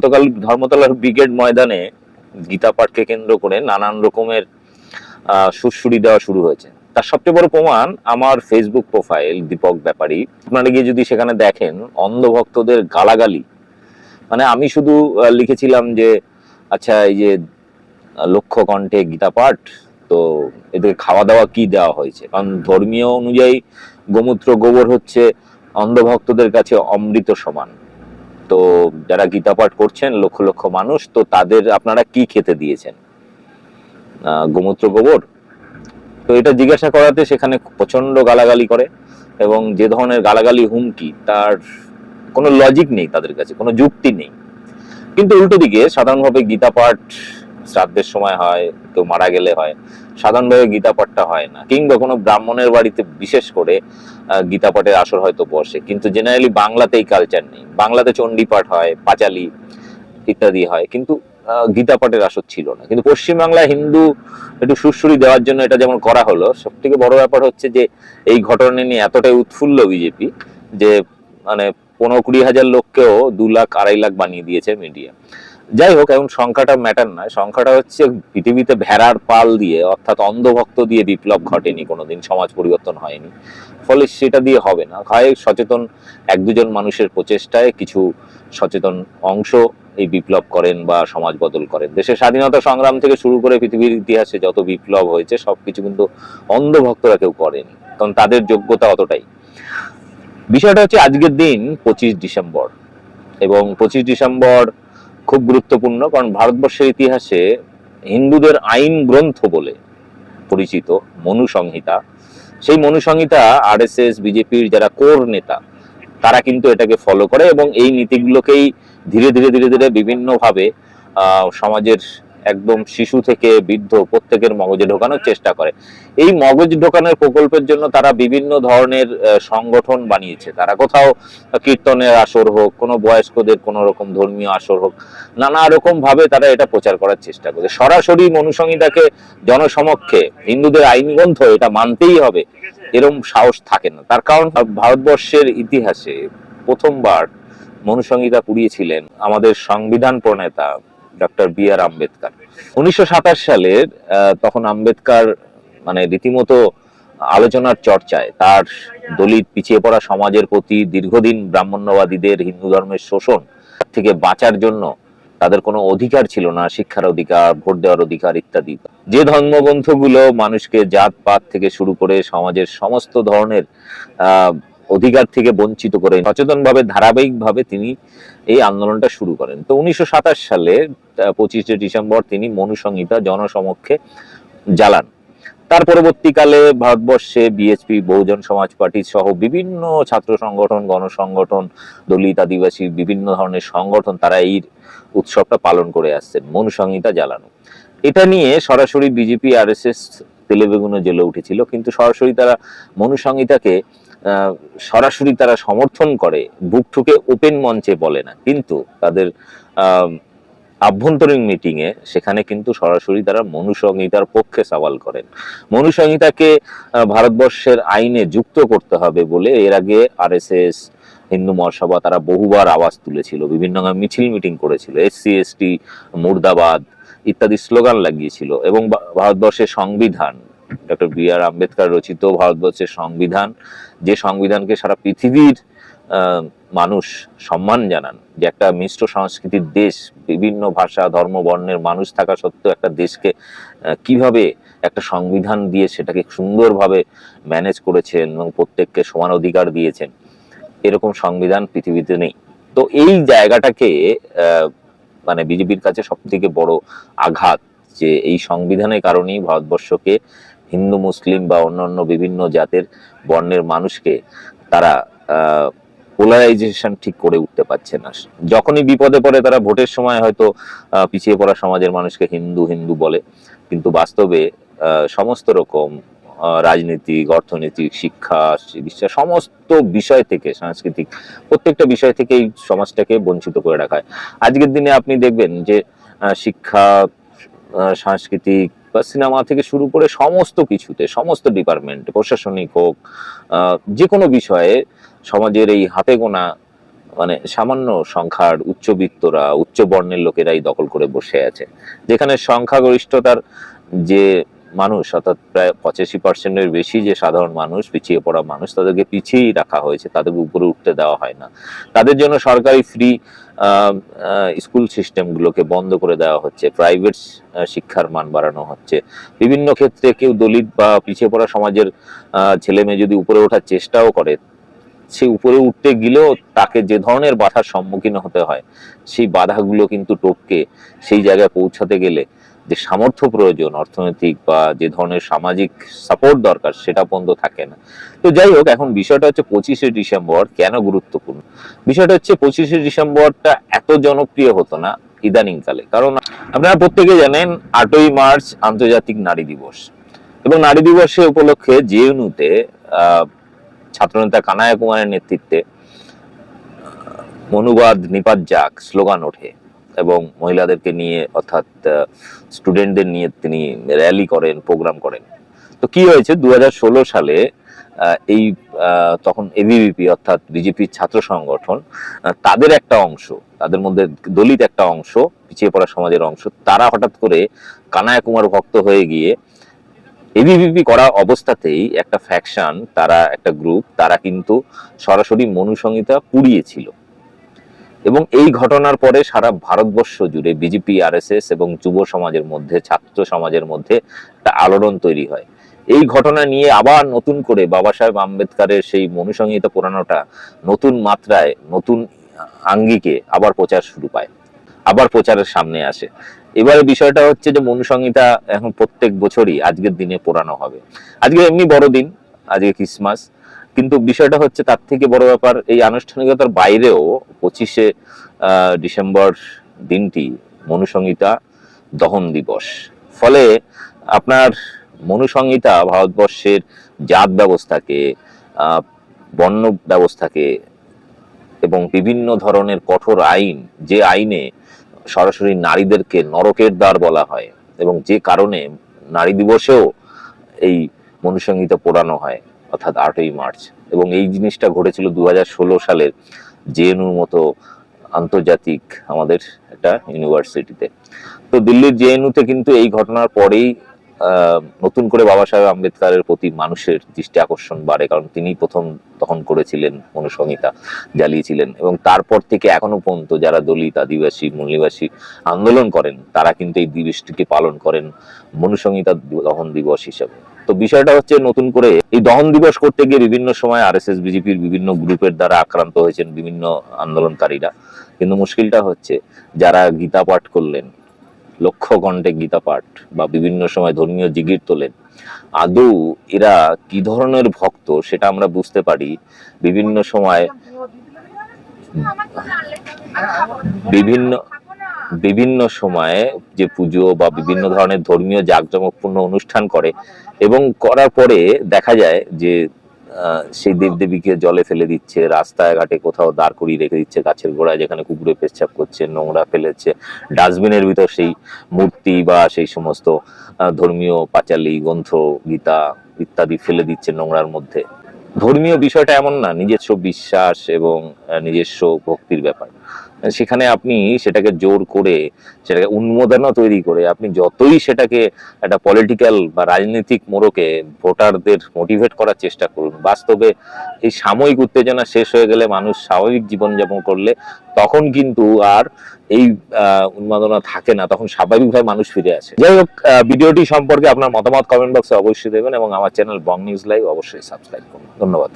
গতকাল ধর্মতলার ব্রিগেড ময়দানে গীতা পাঠকে কেন্দ্র করে নানান রকমের সুরসুরি দেওয়া শুরু হয়েছে। তার সবচেয়ে বড় প্রমাণ আমার ফেসবুক প্রোফাইল দীপক ব্যাপারী। আপনারা গিয়ে যদি সেখানে দেখেন, অন্ধভক্তদের গালাগালি। মানে আমি শুধু লিখেছিলাম যে আচ্ছা এই যে লক্ষ্য কণ্ঠে গীতা পাঠ, তো এদের খাওয়া দাওয়া কি দেওয়া হয়েছে? কারণ ধর্মীয় অনুযায়ী গোমূত্র গোবর হচ্ছে অন্ধভক্তদের কাছে অমৃত সমান। তো যারা গীতা পাঠ করছেন লক্ষ লক্ষ মানুষ, তো তাদের আপনারা কি খেতে দিয়েছেন? গোমূত্র গোবর? তো এটা জিজ্ঞাসা করাতে সেখানে প্রচণ্ড গালাগালি করে এবং যে ধরনের গালাগালি হুমকি, তার কোনো লজিক নেই তাদের কাছে, কোনো যুক্তি নেই। কিন্তু উল্টো দিকে সাধারণভাবে গীতা পাঠ শ্রাদ্ধের সময় হয়, কেউ মারা গেলে হয়। সাধারণভাবে গীতা পাঠটা হয় না। কিংবা কোনো ব্রাহ্মণের বাড়িতে বিশেষ করে গীতা পাঠের আসর হয়তো বসে। কিন্তু জেনারেলি বাংলাতে এই কালচার নেই। বাংলাতে চণ্ডী পাঠ হয়, পাঁচালি ইত্যাদি হয়। কিন্তু গীতা পাঠের আসর ছিল না। কিন্তু পশ্চিমবাংলায় হিন্দু একটু সুরসুরি দেওয়ার জন্য এটা যেমন করা হলো সব থেকে বড় ব্যাপার হচ্ছে যে, এই ঘটনা নিয়ে এতটাই উৎফুল্ল বিজেপি যে মানে পনেরো কুড়ি হাজার লোককেও দু লাখ, আড়াই লাখ বানিয়ে দিয়েছে মিডিয়া যাই হোক, এখন সংখ্যাটা ম্যাটার নয়। সংখ্যাটা হচ্ছে পৃথিবীতে ভেড়ার পাল দিয়ে, অর্থাৎ অন্ধভক্ত দিয়ে বিপ্লব ঘটেনি, কোনোদিন সমাজ পরিবর্তন হয়নি। ফলে সেটা দিয়ে হবে না। হয় সচেতন এক দুজন মানুষের প্রচেষ্টায় কিছু সচেতন অংশ এই বিপ্লব করেন বা সমাজ বদল করেন। দেশের স্বাধীনতা সংগ্রাম থেকে শুরু করে পৃথিবীর ইতিহাসে যত বিপ্লব হয়েছে সব কিছু কিন্তু অন্ধভক্তরা কেউ করেনি, কারণ তাদের যোগ্যতা অতটাই। বিষয়টা হচ্ছে আজকের দিন পঁচিশ ডিসেম্বর, এবং পঁচিশ ডিসেম্বর খুব গুরুত্বপূর্ণ, কারণ ভারতবর্ষের ইতিহাসে হিন্দুদের আইন গ্রন্থ বলে পরিচিত মনু সংহিতা সেই মনু সংহিতা এস বিজেপির যারা কোর নেতা, তারা কিন্তু এটাকে ফলো করে এবং এই নীতিগুলোকেই ধীরে ধীরে ধীরে ধীরে বিভিন্নভাবে সমাজের একদম শিশু থেকে বৃদ্ধ প্রত্যেকের মগজে ঢোকানোর চেষ্টা করে। এই মগজ ঢোকানোর প্রকল্পের জন্য তারা বিভিন্ন ধরনের সংগঠন বানিয়েছে। তারা কোথাও কীর্তনের আসর হোক, কোনো বয়স্কদের কোনো রকম ধর্মীয় আসর হোক, নানা রকম ভাবে তারা এটা প্রচার করার চেষ্টা করে। সরাসরি মনুসংহিতাকে জনসমক্ষে, হিন্দুদের আইনগ্রন্থ এটা মানতেই হবে এরকম সাহস থাকে না। তার কারণ ভারতবর্ষের ইতিহাসে প্রথমবার মনুসংহিতা পুড়িয়েছিলেন আমাদের সংবিধান প্রণেতা ডক্টর বি আর আম্বেদকর। উনিশশো সালের তখন আম্বেদকর মানে রীতিমতো আলোচনার চর্চায় তার দলিত পিছিয়ে পড়া সমাজের প্রতি দীর্ঘদিন ব্রাহ্মণ্যবাদীদের হিন্দু ধর্মের শোষণ থেকে বাঁচার জন্য তাদের কোনো অধিকার ছিল না, শিক্ষার অধিকার, ভোট দেওয়ার অধিকার ইত্যাদি। যে ধর্মগ্রন্থগুলো মানুষকে জাতপাত থেকে শুরু করে সমাজের সমস্ত ধরনের অধিকার থেকে বঞ্চিত করে সচেতনভাবে, ধারাবাহিকভাবে তিনি এই আন্দোলনটা শুরু করেন। তো উনিশশো সাতাশ সালে পঁচিশে ডিসেম্বর তিনি মনুসংহিতা জনসমক্ষে জ্বালান। তার পরবর্তীকালে ভারতবর্ষে বিএসপি, বহুজন সমাজ পার্টি সহ বিভিন্ন ছাত্র সংগঠন, গণসংগঠন, দলিত আদিবাসী, বিভিন্ন ধরনের সংগঠন, তারা এই উৎসবটা পালন করে আসছেন, মনুসংহিতা জ্বালানো। এটা নিয়ে সরাসরি বিজেপি আর এস এস তেলেবেগুনে জ্বলে উঠেছিল, কিন্তু সরাসরি তারা মনুসংহিতাকে সরাসরি তারা সমর্থন করে, বুক ঠুকে ওপেন মঞ্চে বলে না। কিন্তু তাদের আভ্যন্তরীণ মিটিং এ সেখানে কিন্তু সরাসরি তারা মনুসংহিতার পক্ষে সওয়াল করেন। মনুসংহিতাকে ভারতবর্ষের আইনে যুক্ত করতে হবে বলে এর আগে আরএসএস হিন্দু মহাসভা তারা বহুবার আওয়াজ তুলেছিল, বিভিন্ন মিছিল মিটিং করেছিল এসসি এসটি মুর্দাবাদ ইত্যাদি স্লোগান লাগিয়েছিল এবং ভারতবর্ষের সংবিধান ডক্টর বি আর আম্বেদকর রচিত ভারতবর্ষের সংবিধান, যে সংবিধানকে সারা পৃথিবীর মানুষ সম্মান জানান, যে একটা মিশ্র সংস্কৃতির দেশ, বিভিন্ন ভাষা, ধর্ম, বর্ণের মানুষ থাকা সত্ত্বেও একটা দেশকে কীভাবে একটা সংবিধান দিয়ে সেটাকে সুন্দরভাবে ম্যানেজ করেছেন এবং প্রত্যেককে সমান অধিকার দিয়েছেন, এরকম সংবিধান পৃথিবীতে নেই। তো এই জায়গাটাকে মানে বিজেপির কাছে সব থেকে বড় আঘাত, যে এই সংবিধানের কারণেই ভারতবর্ষকে হিন্দু, মুসলিম বা অন্যান্য বিভিন্ন জাতের বর্ণের মানুষকে তারা পোলারাইজেশন ঠিক করে উঠতে পারছে না। যখনই বিপদে পড়ে তারা ভোটের সময় হয়তো পিছিয়ে পড়া সমাজের মানুষকে হিন্দু হিন্দু বলে। কিন্তু বাস্তবে সমস্ত রকম রাজনীতিক, অর্থনৈতিক, শিক্ষা, চিকিৎসা, সমস্ত বিষয় থেকে, সাংস্কৃতিক, প্রত্যেকটা বিষয় থেকে এই সমাজটাকে বঞ্চিত করে রাখা হয়। আজকের দিনে আপনি দেখবেন যে শিক্ষা সাংস্কৃতিক বা সিনেমা থেকে শুরু করে সমস্ত কিছুতে, সমস্ত ডিপার্টমেন্ট প্রশাসনিক হোক যে কোনো বিষয়ে সমাজের এই হাতে গোনা মানে সামান্য সংখ্যার উচ্চবিত্তরা উচ্চ বর্ণের লোকেরাই দখল করে বসে আছে। যেখানে সংখ্যাগরিষ্ঠতার যে মানুষ, অর্থাৎ প্রায় পঁচাশি পার্সেন্টের বেশি যে সাধারণ মানুষ, পিছিয়ে পড়া মানুষ, তাদেরকে পিছিয়েই রাখা হয়েছে। তাদের উপরে উঠতে দেওয়া হয় না। তাদের জন্য সরকারি ফ্রি স্কুল সিস্টেমগুলোকে বন্ধ করে দেওয়া হচ্ছে। প্রাইভেট শিক্ষার মান বাড়ানো হচ্ছে। বিভিন্ন ক্ষেত্রে কেউ দলিত বা পিছিয়ে পড়া সমাজের ছেলে মেয়ে যদি উপরে ওঠার চেষ্টাও করে, সে উপরে উঠতে গেলেও তাকে যে ধরনের বাধার সম্মুখীন হতে হয়, সেই বাধাগুলো কিন্তু টপকে সেই জায়গায় পৌঁছাতে গেলে যে সামর্থ্য প্রয়োজন, অর্থনৈতিক বা যে ধরনের সামাজিক সাপোর্ট দরকার, সেটা পর্যন্ত থাকে না। তো যাই হোক, এখন বিষয়টা হচ্ছে পঁচিশে ডিসেম্বর কেন গুরুত্বপূর্ণ? বিষয়টা হচ্ছে পঁচিশে ডিসেম্বরটা এত জনপ্রিয় হতো না ইদানিংকালে। কারণ আপনারা প্রত্যেকে জানেন, আটই মার্চ আন্তর্জাতিক নারী দিবস। এবং নারী দিবসে উপলক্ষে জেএনইউতে ছাত্রনেতা কানায়া কুমারের নেতৃত্বে মনুবাদ নিপাত যাক, স্লোগান ওঠে। এবং মহিলাদেরকে নিয়ে, অর্থাৎ স্টুডেন্টদের নিয়ে তিনি র্যালি করেন প্রোগ্রাম করেন। তো কি হয়েছে? দু হাজার ষোলো সালে এই তখন এবিভিপি অর্থাৎ বিজেপির ছাত্র সংগঠন তাদের একটা অংশ, তাদের মধ্যে দলিত একটা অংশ, পিছিয়ে পড়া সমাজের অংশ, তারা হঠাৎ করে কানায়া কুমার ভক্ত হয়ে গিয়ে এবিভিপি করা অবস্থাতেই একটা ফ্যাকশন তারা একটা গ্রুপ তারা কিন্তু সরাসরি মনুসংহিতা পুড়িয়েছিল এবং এই ঘটনার পরে সারা ভারতবর্ষ জুড়ে বিজেপি আরএসএস এবং যুব সমাজের মধ্যে, ছাত্র সমাজের মধ্যে একটা আলোড়ন তৈরি হয়। এই ঘটনা নিয়ে আবার নতুন করে বাবা সাহেব আম্বেদকারের সেই মনুসংহিতা পুরানোটা নতুন মাত্রায়, নতুন আঙ্গিকে আবার প্রচার শুরু পায়, আবার প্রচারের সামনে আসে। এবারে বিষয়টা হচ্ছে যে মনুসংহিতা এখন প্রত্যেক বছরই আজকের দিনে পোড়ানো হবে। আজকে এমনি বড়দিন, আজকে ক্রিসমাস কিন্তু বিষয়টা হচ্ছে তার থেকে বড় ব্যাপার, এই আনুষ্ঠানিকতার বাইরেও পঁচিশে ডিসেম্বর দিনটি মনুসংহিতা দহন দিবস। ফলে আপনার মনুসংহিতা ভারতবর্ষের জাত ব্যবস্থাকে বর্ণ ব্যবস্থাকে এবং বিভিন্ন ধরনের কঠোর আইন, যে আইনে সরাসরি নারীদেরকে নরকের দ্বার বলা হয় এবং যে কারণে নারী দিবসেও এই মনুসংহিতা পোড়ানো হয়। অর্থাৎ আটই মার্চ। এবং এই জিনিসটা ঘটেছিল দু হাজার ষোলো সালের জেএনউর মতো আন্তর্জাতিক আমাদের একটা ইউনিভার্সিটিতে। তো দিল্লির জেএনইউতে কিন্তু এই ঘটনার পরেই নতুন করে বাবা সাহেব আম্বেদকারের প্রতি মানুষের দৃষ্টি আকর্ষণ বাড়ে, কারণ তিনি প্রথম তখন করেছিলেন মনুসংহিতা জ্বালিয়েছিলেন। এবং তারপর থেকে এখনও পর্যন্ত যারা দলিত, আদিবাসী মূল্যবাসী আন্দোলন করেন, তারা কিন্তু এই দিবসটিকে পালন করেন মনুসংহিতা দহন দিবস হিসেবে। তো বিষয়টা হচ্ছে নতুন করে এই দহন দিবস করতে গিয়ে বিভিন্ন সময় আরএসএস বিজেপির বিভিন্ন গ্রুপের দ্বারা আক্রান্ত হয়েছেন বিভিন্ন আন্দোলনকারীরা। কিন্তু মুশকিলটা হচ্ছে যারা গীতা পাঠ করলেন লক্ষ ঘন্টে গীতা পাঠ বা বিভিন্ন সময় ধর্মীয় জিগির তোলেন আদৌ এরা কি ধরনের ভক্ত সেটা আমরা বুঝতে পারি। বিভিন্ন সময় বিভিন্ন বিভিন্ন সময়ে যে পুজো বা বিভিন্ন ধরনের ধর্মীয় জাঁকজমকপূর্ণ অনুষ্ঠান করে এবং করার পরে দেখা যায় যে সেই দেবদেবীকে জলে ফেলে দিচ্ছে, রাস্তায় ঘাটে কোথাও দাঁড় করিয়ে রেখে দিচ্ছে, গাছের গোড়ায় যেখানে কুকুরে পেচ্ছাপ করছে, নোংরা ফেলেছে, ডাস্টবিনের ভিতর সেই মূর্তি বা সেই সমস্ত ধর্মীয় পাঁচালী, গ্রন্থ, গীতা ইত্যাদি ফেলে দিচ্ছে নোংরার মধ্যে। ধর্মীয় বিষয়টা এমন না, নিজস্ব বিশ্বাস এবং নিজস্ব ভক্তির ব্যাপার। সেখানে আপনি সেটাকে জোর করে, সেটাকে উন্মোদনা তৈরি করে, আপনি যতই সেটাকে একটা পলিটিক্যাল বা রাজনৈতিক মোড়কে ভোটারদের মোটিভেট করার চেষ্টা করুন। বাস্তবে এই সাময়িক উত্তেজনা শেষ হয়ে গেলে মানুষ স্বাভাবিক জীবনযাপন করলে তখন কিন্তু আর এই উন্মাদনা থাকে না, তখন স্বাভাবিকভাবে মানুষ ফিরে আসে। যাই হোক ভিডিওটি সম্পর্কে আপনার মতামত কমেন্ট বক্সে অবশ্যই দেবেন এবং আমার চ্যানেল বং নিউজ লাইভ অবশ্যই সাবস্ক্রাইব করুন। ধন্যবাদ।